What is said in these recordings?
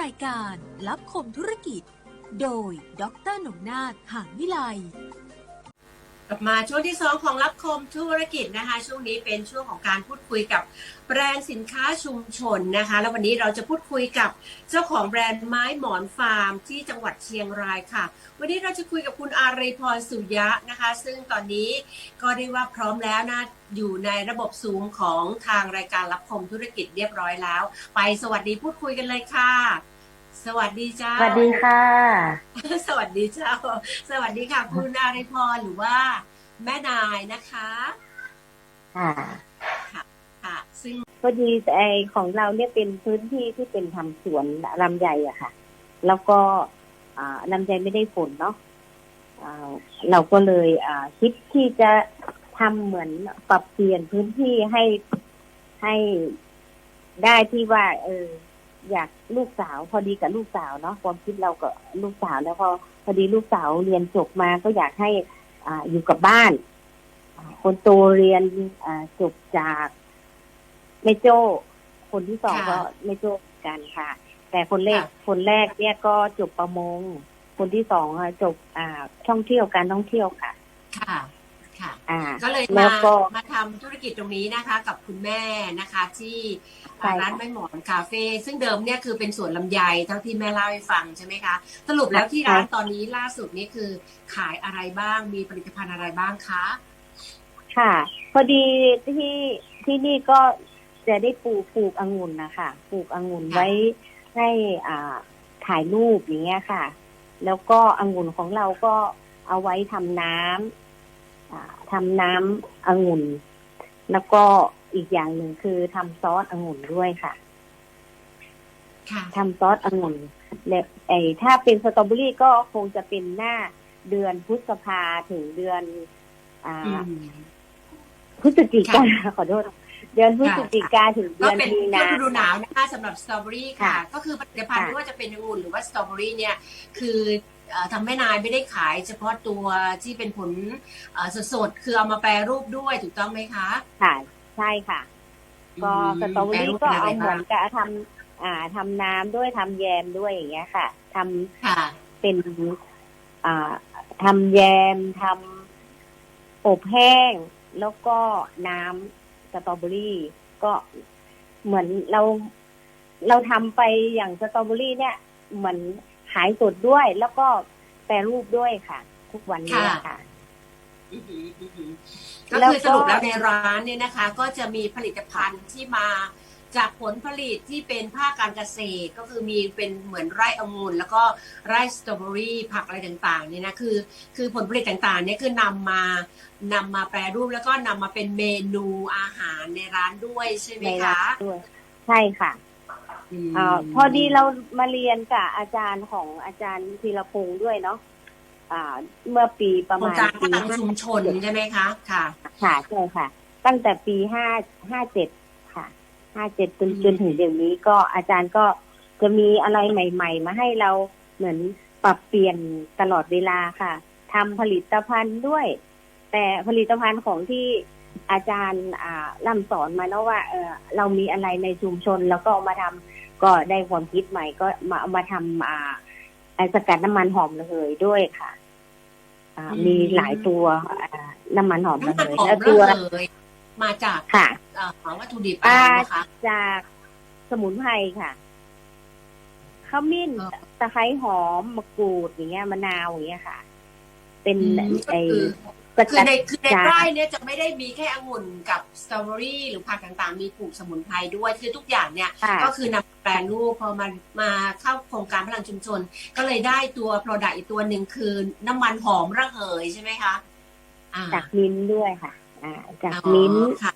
รายการลับคมธุรกิจ โดย ดรหนงนาถหางวิไล กลับมาช่วงที่ 2 ของรับคมธุรกิจนะคะ ช่วงนี้เป็นช่วงของการพูดคุยกับแบรนด์สินค้าชุมชนนะคะ แล้ววันนี้เราจะพูดคุยกับเจ้าของแบรนด์ไม้หมอนฟาร์ม ที่จังหวัดเชียงรายค่ะ วันนี้เราจะคุยกับคุณอารีพรสุยะนะคะ ซึ่งตอนนี้ก็ได้ว่าพร้อมแล้วนะอยู่ในระบบซูมของทางรายการรับคมธุรกิจเรียบร้อยแล้ว ไปสวัสดีพูดคุยกันเลยค่ะ สวัสดีจ้า สวัสดีค่ะ สวัสดีเจ้า สวัสดีค่ะคุณอาริพรหรือว่า แม่นายนะคะค่ะค่ะ ซึ่งพอดีไอของเราเนี่ยเป็นพื้นที่ที่เป็นทำสวนลำไยอะค่ะ แล้วก็อ่าลำไยไม่ได้ผลเนาะอ่าเราก็เลยอ่าคิดที่จะทำเหมือนปรับเปลี่ยนพื้นที่ให้ให้ได้ที่ว่า เออ อยากลูกสาว พอดีกับลูกสาวเนาะความคิดเรากับลูกสาวแล้วพอพอดีลูกสาวเรียนจบมาก็อยากให้อ่าอยู่กับบ้านอ่าคนโตเรียนอ่าจบจากไม่โจ้คนที่สองก็ไม่โจ้เหมือนกันค่ะ แต่คนแรกคนแรกเนี่ยก็จบประมง คนที่สองอะจบอ่าท่องเที่ยวการท่องเที่ยวค่ะ ค่ะ ค่ะ อ่า ก็เลยแล้มาวก็ มาทำธุรกิจตรงนี้นะคะ กับคุณแม่นะคะ ที่ใช่ค่ะ ร้านไม้หมอนคาเฟ่ซึ่งเดิมเนี่ยคือเป็นสวนลำไยเท่าที่แม่เล่าให้ฟังใช่ไหมคะ สรุปแล้วที่ร้านตอนนี้ล่าสุดนี่คือขายอะไรบ้างมีผลิตภัณฑ์อะไรบ้างคะค่ะ พอดีที่ที่นี่ก็จะได้ปลูกปลูกองุ่นนะคะปลูกองุ่นค่ะไว้ให้อ่าถ่ายรูปอย่างเงี้ยค่ะ แล้วก็องุ่นของเราก็เอาไว้ทำน้ำอ่า ทำน้ำองุ่น แล้วก็อีกอย่างหนึ่งคือทำซอสองุ่นด้วยค่ะค่ะทำซอสองุ่นและไอ้ถ้าเป็นสตรอเบอรี่ก็คงจะเป็นหน้าเดือนพฤษภาถึงเดือน อ่าอืมพฤศจิกาขอโทษเดือนพฤศจิกาถึงเดืก็อนเป็นมีฤนาดูหนาวนะคะสำหรับสตรอเบอรี่ค่ะค่ะก็คือผลิตภัณฑ์ค่ะไม่ว่าจะเป็นองุ่นหรือว่าสตรอเบอรี่เนี่ย คือ เอ่อทำแม่นายไม่ได้ขายเฉพาะตัวที่เป็นผลเอ่อสดๆ คือเอามาแปรรูปด้วยถูกต้องไหมคะค่ะใช่ค่ะ ก็อืมสตรอเบอรี่แปก็ป็นะเอาไรเหมืบ้องนกับทำอ่าทำน้ำด้วยทำแยมด้วยอย่างเงี้ยค่ะทำค่ะ เป็นอ่าทำแยมทำอบแห้ง แล้วก็น้ำสตรอเบอรี่ ก็เหมือนเรา เราทำไปอย่างสตรอเบอรี่เนี่ยเหมือน ขายสดด้วย แล้วก็แปรรูปด้วยค่ะ ทุกวันนี้ค่ะค่ะอือหืออือหือก็แล้วคือก็สรุปแล้วในร้านเนี่ยนะคะ ก็จะมีผลิตภัณฑ์ที่มาจากผลผลิตที่เป็นภาคการเกษตรก็คือมีเป็นเหมือนไร่องุ่นแล้วก็ไร่สตรอเบอรี่ผักอะไรต่างๆเนี่ยนะคือ คือผลผลิตต่างๆเนี่ยคือนำมานำมาแปรรูปแล้วก็นำมาเป็นเมนูอาหารในร้านด้วยใช่ไหมในคะร้านด้วยใช่ค่ะม อาพอดีเรามาเรียนกับอาจารย์ของอาจารย์ธีรพงศ์ด้วยเนาะอ่า เมื่อปีประโครงมาณการปีพลังชุมชนใช่ไหมคะ ค่ะ ค่ะใช่ค่ะ ตั้งแต่ปีห้าห้าเจ็ดค่ะห้าเจ็ดจนอืม จนถึงเดี๋ยวนี้ก็อาจารย์ก็จะมีอะไรใหม่ ๆ มาให้เราเหมือนปรับเปลี่ยนตลอดเวลาค่ะทำผลิตภัณฑ์ด้วย แต่ผลิตภัณฑ์ของที่อาจารย์อ่าล่ำสอนมาเนาะว่าเออเรามีอะไรในชุมชนแล้วก็เอามาทำ ก็ได้ความคิดใหม่ก็มาเอามาทำอ่าไอสกัดน้ำมันหอมระเหยด้วยค่ะ อ่าอืมมีหลายตัวอ่าน้ำมันหอมระน้ำเหมันยหอแล้มวตัวระเหยมาจากค่ะ เอ่อวัตถุดิบอะไรนะคะ จากสมุนไพรค่ะขมิ้นเออตะไคร้หอมมะกรูดอย่างเงี้ยมะนาวอย่างเงี้ยค่ะ เป็นอืมไอก็คือ สคือกัดในคือในจากไร่เนี่ยจะไม่ได้มีแค่องุ่นกับสตรอเบอรี่หรือผักต่างๆ มีปลูกสมุนไพรด้วยคือทุกอย่างเนี่ย ค่ะ ก็คือนำแปรรูปพอมามาเข้าโครงการพลังชุมชน ก็เลยได้ตัว Product อีกตัวหนึ่งคือน้ำมันหอมระเหยใช่ไหมคะอ่าจากมิ้นท์ด้วยค่ะ อ่า จากอ๋อมิ้นท์ค่ะ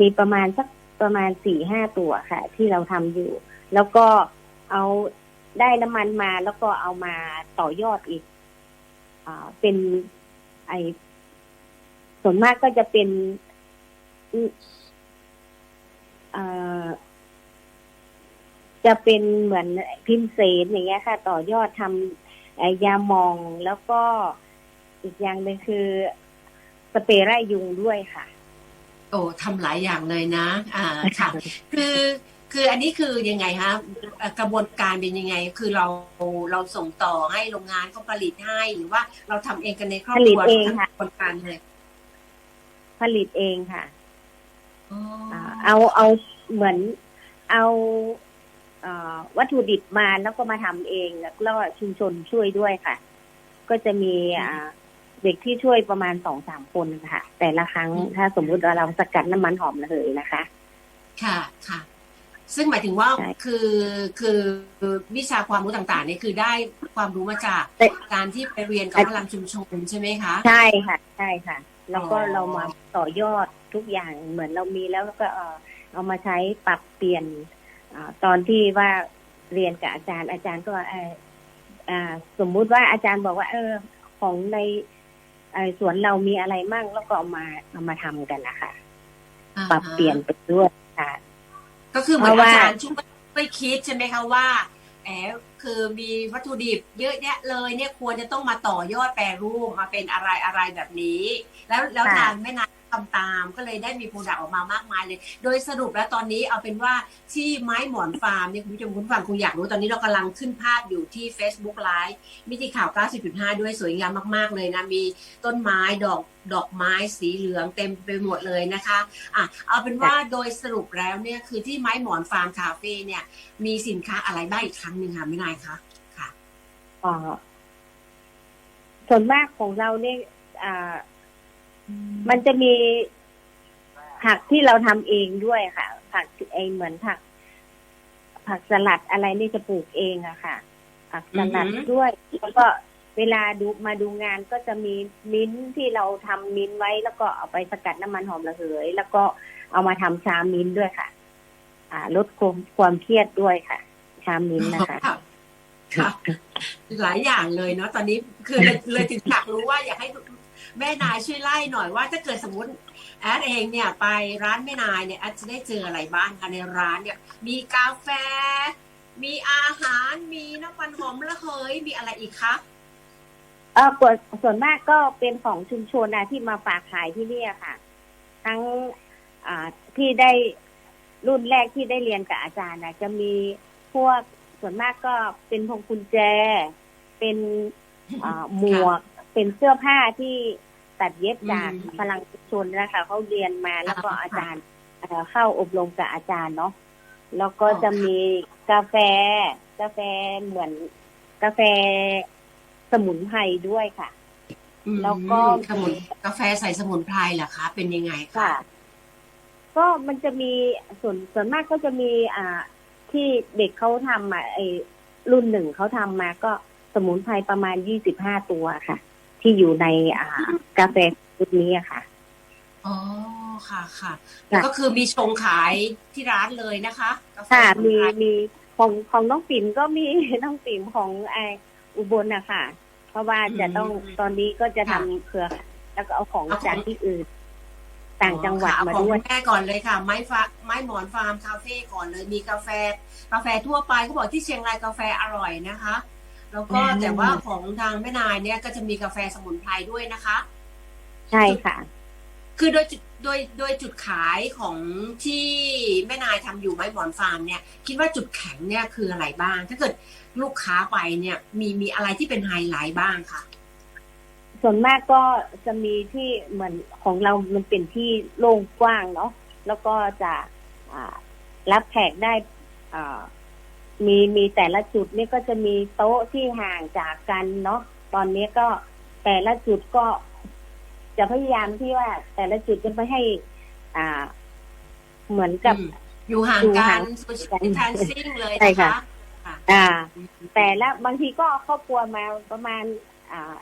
มีประมาณสักประมาณสี่ห้าตัวค่ะ ที่เราทำอยู่ แล้วก็เอาได้น้ำมันมาแล้วก็เอามาต่อยอดอีก อ่าเป็น ไอส่วนมากก็จะเป็นอืมเอ่อจะเป็นเหมือนพิมเสนอย่างเงี้ยค่ะ ต่อยอดทำไอ้ยาหมองแล้วก็อีกอย่างหนึ่งคือ สเปรย์ไล่ยุงด้วยค่ะ โอ้ทำหลายอย่างเลยนะ อ่าค่ะ คือ คืออันนี้คือยังไงคะเอ่อกระบวนการเป็นยังไง คือเราเราส่งต่อให้โรงงานเขาผลิตให้หรือว่าเราทำเองกันในครอบครัวผลิตเองค่ะกระบวนการเลยผลิตเองค่ะอ๋ออาเอาเอาเหมือนเอาเอ่อวัตถุดิบมาแล้วก็มาทำเองแล้วก็ชุมชนช่วยด้วยค่ะ ก็จะมีอ่าเด็กที่ช่วยประมาณสองสามคนค่ะ แต่ละครั้งถ้าสมมุติว่าเราสกัดน้ำมันหอมระเหยนะคะ ค่ะค่ะ ซึ่งหมายถึงว่าใช่คือคือวิชาความรู้ต่างๆเนี่ยคือได้ความรู้มาจากแต่การที่ไปเรียนกับพลังชุมชนใช่ไหมคะ ใช่ค่ะใช่ค่ะ แล้วก็อ๋อ เรามาต่อยอดทุกอย่างเหมือนเรามีแล้วก็เอ่อเอามาใช้ปรับเปลี่ยนอาตอนที่ว่าเรียนกับอาจารย์อาจารย์ก็เอ่ออ่าสมมุติว่าอาจารย์บอกว่า เออ ของในเอ่อสวนเรามีอะไรมั่งแล้วก็เอามาเอามาทำกันนะคะอ่าฮะปรับเปลี่ยนไปด้วยค่ะ ก็คือเหมือนเพราะว่าอาจารย์ช่วยช่วยคิดใช่ไหมคะว่าแอบคือมีวัตถุดิบเยอะแยะเลยเนี่ยควรจะต้องมาต่อยอดแปรรูปมาเป็นอะไรอะไรแบบนี้ แล้วแล้วค่ะทางแม่นาย ทำตาม ก็เลยได้มีโปรดักต์ออกมามากมายเลย โดยสรุปแล้วตอนนี้เอาเป็นว่าที่ไม้หมอนฟาร์มเนี่ยคุณผู้ชมคุณผู้ฟังคงอยากรู้ตอนนี้เรากำลังขึ้นภาพอยู่ที่ Facebook Live มิติข่าว 90.5 ด้วยสวยงามมากๆเลยนะ มีต้นไม้ดอกดอกไม้สีเหลืองเต็มไปหมดเลยนะคะอะเอาเป็นว่าโดยสรุปแล้วเนี่ยคือที่ไม้หมอนฟาร์มคาเฟ่เนี่ย มีสินค้าอะไรบ้างอีกครั้งหนึ่งค่ะไม่นายคะค่ะเอ่อส่วนมากของเราเนี่ยอ่า มันจะมีผักที่เราทำเองด้วยค่ะ ผักไอเหมือนผัก ผักสลัดอะไรนี่จะปลูกเองอะค่ะ ผักสลัดอือหือ ด้วยแล้วก็เวลาดูมาดูงานก็จะมีมิ้นท์ที่เราทำมิ้นท์ไว้ แล้วก็เอาไปสกัดน้ำมันหอมระเหย แล้วก็เอามาทำชามิ้นท์ด้วยค่ะ อ่า ลดความความเครียดด้วยค่ะ ชามิ้นท์นะคะ ค่ะค่ะ หลายอย่างเลยเนาะตอนนี้คือเลยเลยถึงอยากรู้ว่าอยากให้ แม่นายช่วยไล่หน่อยว่าถ้าเกิดสมมติแอดเองเนี่ยไปร้านแม่นายเนี่ยแอดจะได้เจออะไรบ้างคะในร้านเนี่ยมีกาแฟ มีอาหารมีน้ำมันหอมระเหยมีอะไรอีกคะเออส่วนส่วนมากก็เป็นของชุมชนนะที่มาฝากขายที่เนี่ยค่ะ ทั้งอ่าที่ได้รุ่นแรกที่ได้เรียนกับอาจารย์นะจะมีพวกส่วนมากก็เป็นพวงกุญแจ เป็นอ่าหมวก เป็นเสื้อผ้าที่ตัดเย็บจากอืมพลังชุมชนนะคะเขาเรียนมาแล้วก็อ่าอาจารย์เอ่อเข้าอบรมกับอาจารย์เนาะแล้วก็อ๋อจะมีกาแฟ กาแฟเหมือนกาแฟสมุนไพรด้วยค่ะอืมแล้วก็สมุนกาแฟใส่สมุนไพรเหรอคะ เป็นยังไงคะค่ะ ก็มันจะมีส่วนส่วนมากก็จะมีอ่าที่เด็กเขาทำมาไอ้รุ่นหนึ่งเขาทำมาก็สมุนไพรประมาณยี่สิบห้าตัวค่ะ ที่อยู่ในอ่ากาแฟชุดนี้อะค่ะ อ๋อค่ะค่ะแล้วก็คือมีชงขายที่ร้านเลยนะคะกาแฟค่ะสมุนมีไพรมีของของน้องปิ่นก็มี น้องปิ่นของไออุบลนะคะเพราะว่าจะต้องตอนนี้ก็จะทำเครือข่ายแล้วก็เอาของจากที่อื่น ต่างจังหวัดอ๋อมาค่ะเอของด้วย คุณแม่ก่อนเลยค่ะ ไม้ฟ้าไม้หมอนฟาร์มคาเฟ่ก่อนเลยมีกาแฟ กาแฟทั่วไปเขาบอกที่เชียงรายกาแฟอร่อยนะคะ แล้วก็อืมแต่ว่าของทางแม่นายเนี่ยก็จะมีกาแฟสมุนไพรด้วยนะคะ ใช่ค่ะ คือโดยจุดโดยโดยจุดขายของที่แม่นายทำอยู่ไม้หมอนฟาร์มเนี่ย คิดว่าจุดแข็งเนี่ยคืออะไรบ้าง ถ้าเกิดลูกค้าไปเนี่ยมีมีอะไรที่เป็นไฮไลท์บ้างคะส่วนมากก็จะมีที่เหมือนของเรามันเป็นที่โล่งกว้างเนาะแล้วก็จะอ่ารับแขกได้อ่า มีมีแต่ละจุดนี่ก็จะมีโต๊ะที่ห่างจากกันเนาะตอนนี้ก็แต่ละจุดก็ จะพยายามที่ว่า แต่ละจุดจะไม่ให้ อ่า เหมือนกับอืมอยู่ห่างอยู่กัห่านงโซเชียลดิสแทนซิ่งเลยใช่นะค่ะคะค่ะอ่า แต่ละบางทีก็ครอบครัวมาประมาณ อ่า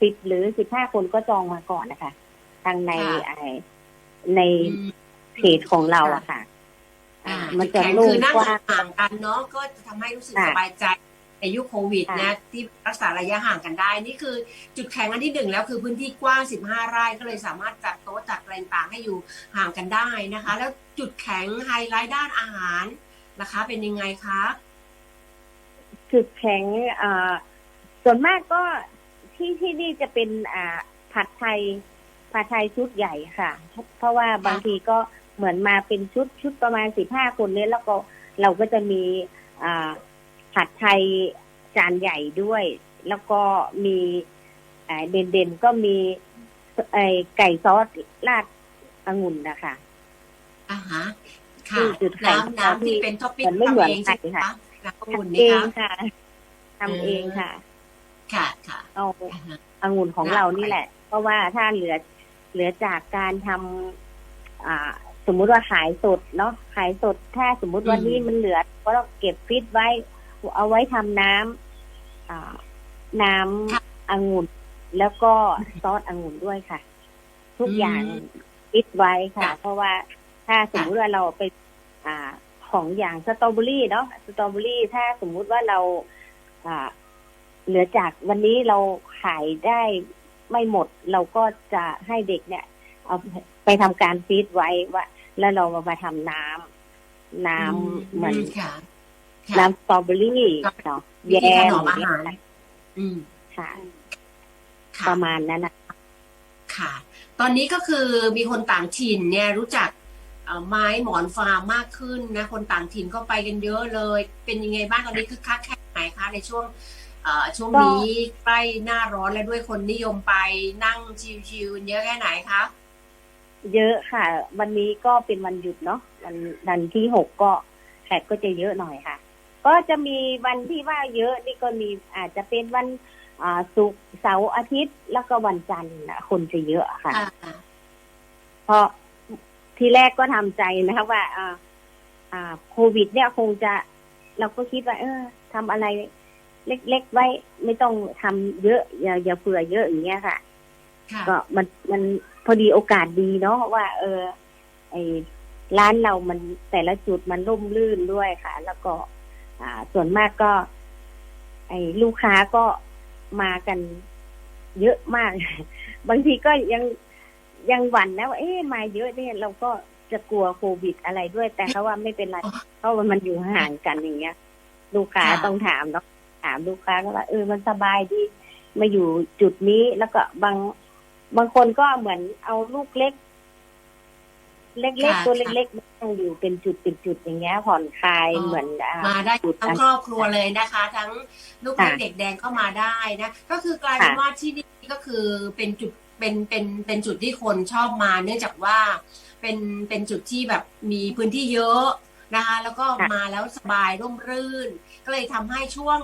สิบหรือสิบห้าคนก็จองมาก่อนนะคะ ทางในค่ะไอ้ในอืมเพจของเราอะค่ะ อ่าอ่ามันจุดจะแข็งโล่คืงอนั่งกว้างห่างกันเนาะก็จะทำให้รู้สึกค่ะสบายใจในยุคโควิดค่ะ นะที่รักษาระยะห่างกันได้ นี่คือจุดแข็งอันที่หนึ่งแล้วคือพื้นที่กว้าง 15 ไร่ก็เลยสามารถจัดโต๊ะจัดอะไรต่างๆให้อยู่ห่างกันได้นะคะ แล้วจุดแข็งไฮไลท์ด้านอาหารนะคะ เป็นยังไงคะจุดแข็งอ่าส่วนมากก็ที่ที่นี่จะเป็นอ่าผัดไทยผัดไทยชุดใหญ่ค่ะ เพราะว่าบางทีก็ เหมือนมาเป็นชุดชุดประมาณสิบห้าคนเนี่ยแล้วก็เราก็จะมีอ่าผัดไทยจานใหญ่ด้วย แล้วก็มีอ่าเด่นๆก็มีไอไก่ซอสราดองุ่นนะคะอ่าฮะค่ะคือจุดขายน้ำน้ำที่เป็นท็อปปิ้งมันไม่เหมือนทำเองใช่ไหมใครค่ะคะน้ำอุ่นทำนี่เองคะค่ะทำเองค่ะ ค่ะค่ะเอาอ่าฮะองุ่นของค่ะเรานี่แหละ เพราะว่าถ้าเหลือเหลือจากการทำอ่า สมมุติว่าขายสดเนาะขายสดถ้าสมมุติวันนี้มันเหลือ ก็ต้องเก็บฟิตไว้ เอาไว้ทำน้ำอ่าน้ำองุ่นแล้วก็ซอสองุ่นด้วยค่ะ ทุกอย่างฟิตไว้ค่ะ เพราะว่าถ้าสมมุติว่าเราไปอ่าของอย่างสตรอเบอรี่เนาะสตรอเบอรี่ถ้าสมมุติว่าเราอ่าเหลือจากวันนี้เราขายได้ไม่หมด เราก็จะให้เด็กเนี่ย เอาไป ทำการฟีดไว้ว่า แล้วเรามาทำน้ำน้ำเหมือนค่ะค่ะน้ำสตรอเบอรี่เนาะวิแยธีถมนอมอาหารอืมค่ะค่ะประมาณนั้นนะค่ะ ตอนนี้ก็คือมีคนต่างถิ่นเนี่ยรู้จักเอ่อไม้หมอนฟาร์มมากขึ้นนะ คนต่างถิ่นก็ไปกันเยอะเลย เป็นยังไงบ้างตอนนี้คือคักแค่ไหนคะในช่วงเอ่อช่วงนี้ใกล้หน้าร้อนแล้วด้วยคนนิยมไปนั่งชิวๆเยอะแค่ไหนคะ เยอะค่ะ วันนี้ก็เป็นวันหยุดเนาะวันวันที่หกก็แขกก็จะเยอะหน่อยค่ะ ก็จะมีวันที่ว่าเยอะนี่ก็มีอาจจะเป็นวันอ่าศุกร์เสาร์อาทิตย์แล้วก็วันจันทร์น่ะคนจะเยอะค่ะอ่าเพราะทีแรกก็ทำใจนะคะว่าอ่าอ่าโควิด เนี่ยคงจะ เราก็คิดว่า เออทำอะไรเล็กๆไว้ ไม่ต้องทำเยอะอย่าอย่าเผื่อเยอะอย่างเงี้ยค่ะค่ะก็มันมัน พอดีโอกาสดีเนาะว่า เออ ไอร้านเรามันแต่ละจุดมันร่มรื่นด้วยค่ะ แล้วก็ อ่า ส่วนมากก็ ไอลูกค้าก็มากันเยอะมาก บางทีก็ยังยังหวั่นนะว่าเอ๊ะมาเยอะเนี่ยเราก็จะกลัวโควิดอะไรด้วย แต่เขาว่าไม่เป็นไรเพราะว่ามันอยู่ห่างกันอย่างเงี้ย ลูกค้าค่ะต้องถามเนาะถามลูกค้าก็ว่าเออมันสบายดีมาอยู่จุดนี้แล้วก็บาง บางคนก็เหมือนเอาลูกเล็ก เล็กค่ะๆตัวเล็กๆมันต้องอยู่เป็นจุดเป็นจุดอย่างเงี้ยผ่อนคลายอ๋อเหมือนอ่มาได้จุดทั้งอันครอบครัวเลยนะคะ ทั้งลูกเล็กค่ะเด็กแดงก็มาได้นะก็คือกลายเป็นค่ะว่าที่นี่ก็คือเป็นจุดเป็นเป็นเป็นจุดที่คนชอบมา เนื่องจากว่าเป็นเป็นจุดที่แบบมีพื้นที่เยอะนะคะ แล้วก็ค่ะมาแล้วสบายร่มรื่น ก็เลยทำให้ช่วง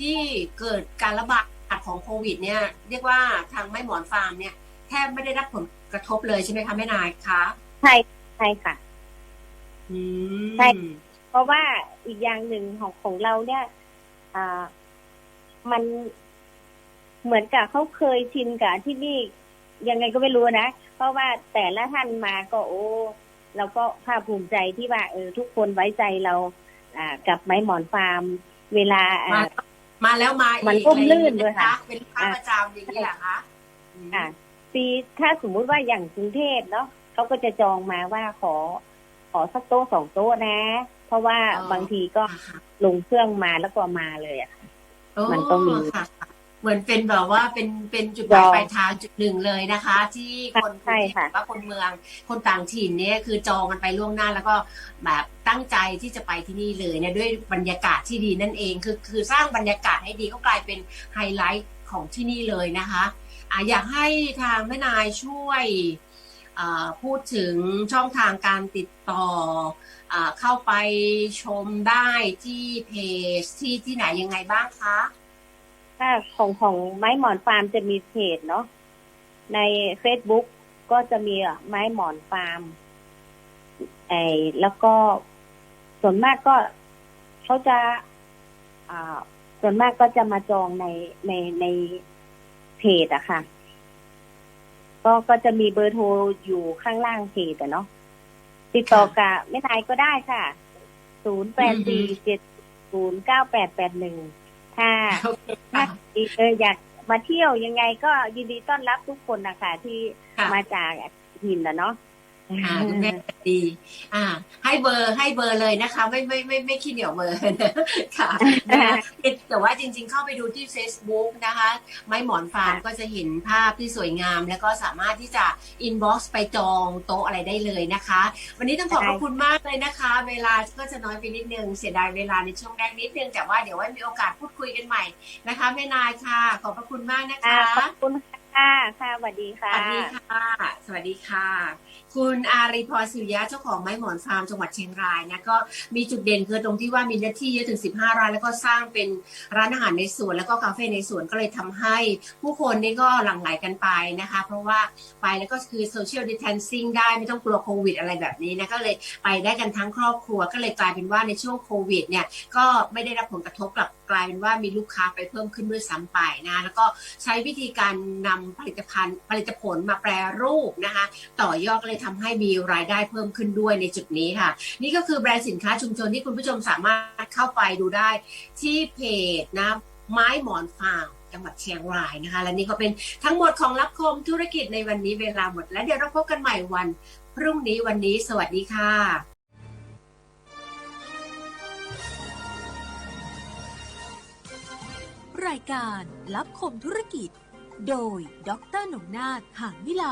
ที่เกิดการระบาด ของโควิดเนี่ยเรียกว่าทางไม้หมอนฟาร์มเนี่ยแทบไม่ได้รับผลกระทบเลยใช่ไหมคะแม่นายคะใช่ใช่ค่ะอืมใช่เพราะว่าอีกอย่างหนึ่งของของเราเนี่ยอ่ามันเหมือนกับเขาเคยชินกับที่นี่ยังไงก็ไม่รู้นะ เพราะว่าแต่ละท่านมาก็โอ้เราก็ภาคภูมิใจที่ว่าเออทุกคนไว้ใจเรา อ่า กับไม้หมอนฟาร์ม เวลาอ่า มามาแล้วมาอีกมันร่มรื่นด้วยค่ะ เป็นลูกค้าประจำอย่างนี้เหรอคะอืมค่ะปีถ้าสมมุติว่าอย่างกรุงเทพเนาะเขาก็จะจองมาว่าขอ ขอสักโต๊ะสองโต๊ะนะ เพราะว่าบางทีก็ลงเครื่องมาแล้วก็มาเลยอะค่ะโอ้มันต้องมีค่ะ เหมือนเป็นแบบว่าเป็นเป็นจุดหมายจองปลายทางจุดหนึ่งเลยนะคะ ที่คนใช่ค่ะว่าคนเมือง คนต่างถิ่นเนี่ยคือจองกันไปล่วงหน้า แล้วก็แบบตั้งใจที่จะไปที่นี่เลยเนี่ยด้วยบรรยากาศที่ดีนั่นเอง คือคือสร้างบรรยากาศให้ดีก็กลายเป็นไฮไลท์ของที่นี่เลยนะคะอะอยากให้ทางแม่นายช่วยอ่าพูดถึงช่องทางการติดต่ออ่าเข้าไปชมได้ที่เพจที่ที่ไหนยังไงบ้างคะ ถ้าของของไม้หมอนฟาร์มจะมีเพจเนาะใน Facebook ก็จะมีอะไม้หมอนฟาร์มไอแล้วก็ส่วนมากก็เขาจะ อ่า ส่วนมากก็จะมาจองในในในเพจอะค่ะ ก็ก็จะมีเบอร์โทรอยู่ข้างล่างเพจอะเนาะติดต่อกับแม่นายก็ได้ค่ะศูนย์แปดสี่เจ็ดศูนย์เก้าแปดแปดหนึ่ง ถ้าถ้าเอออยากมาเที่ยวยังไงก็ยินดีต้อนรับทุกคนนะคะที่ค่ะมาจากหินนะเนาะ อ่าคุณแม่ดี อ่า ให้เบอร์ให้เบอร์เลยนะคะ ไม่ไม่ไม่ไม่ขี้เหนียวเบอร์นะค่ะนะคะแต่ว่าจริง ๆ เข้าไปดูที่ Facebook นะคะ ไม้หมอนฟาร์มก็จะเห็นภาพที่สวยงาม แล้วก็สามารถที่จะอินบ็อกซ์ไปจองโต๊ะอะไรได้เลยนะคะ วันนี้ต้องขอบพระคุณมากเลยนะคะ เวลาก็จะน้อยไปนิดนึงเสียดายเวลาในช่วงแรกนิดนึงแต่ว่าเดี๋ยวไว้มีโอกาสพูดคุยกันใหม่นะคะแม่นายค่ะ ขอบพระคุณมากนะค่ะคะขอบคุณค่ะ ค่ะสวัสดีสค่ะ วัสดีค่ะ สวัสดีค่ะ คุณอารีพรสิริยะเจ้าของไม้หมอนฟาร์มจังหวัดเชียงรายนะก็มีจุดเด่นคือตรงที่ว่ามีเนื้อที่เยอะถึง 15ร้านแล้วก็สร้างเป็นร้านอาหารในสวนแล้วก็คาเฟ่ในสวนก็เลยทำให้ผู้คนนี่ก็หลั่งไหลกันไปนะคะ เพราะว่าไปแล้วก็คือโซเชียลดิ t ทนซิ่งได้ไม่ต้องกลัวโควิดอะไรแบบนี้นะก็เลยไปได้กันทั้งครอบครัวก็เลยกลายเป็นว่าในช่วงโควิดเนี่ยก็ไม่ได้รับผลกระทบกลับ กลายเป็นว่ามีลูกค้าไปเพิ่มขึ้นด้วยซ้ำไปนะ แล้วก็ใช้วิธีการนำผลิตภัณฑ์ผลิตผลมาแปรรูปนะคะ ต่อยอดก็เลยทำให้มีรายได้เพิ่มขึ้นด้วยในจุดนี้ค่ะ นี่ก็คือแบรนด์สินค้าชุมชนที่คุณผู้ชมสามารถเข้าไปดูได้ที่เพจนะไม้หมอนฟาร์มจังหวัดเชียงรายนะคะ และนี่ก็เป็นทั้งหมดของรับคมธุรกิจในวันนี้เวลาหมด แล้วเดี๋ยวเราพบกันใหม่วัน พรุ่งนี้วันนี้ สวัสดีค่ะ รายการรับคมธุรกิจ โดยดรหนงนาถหางวิไล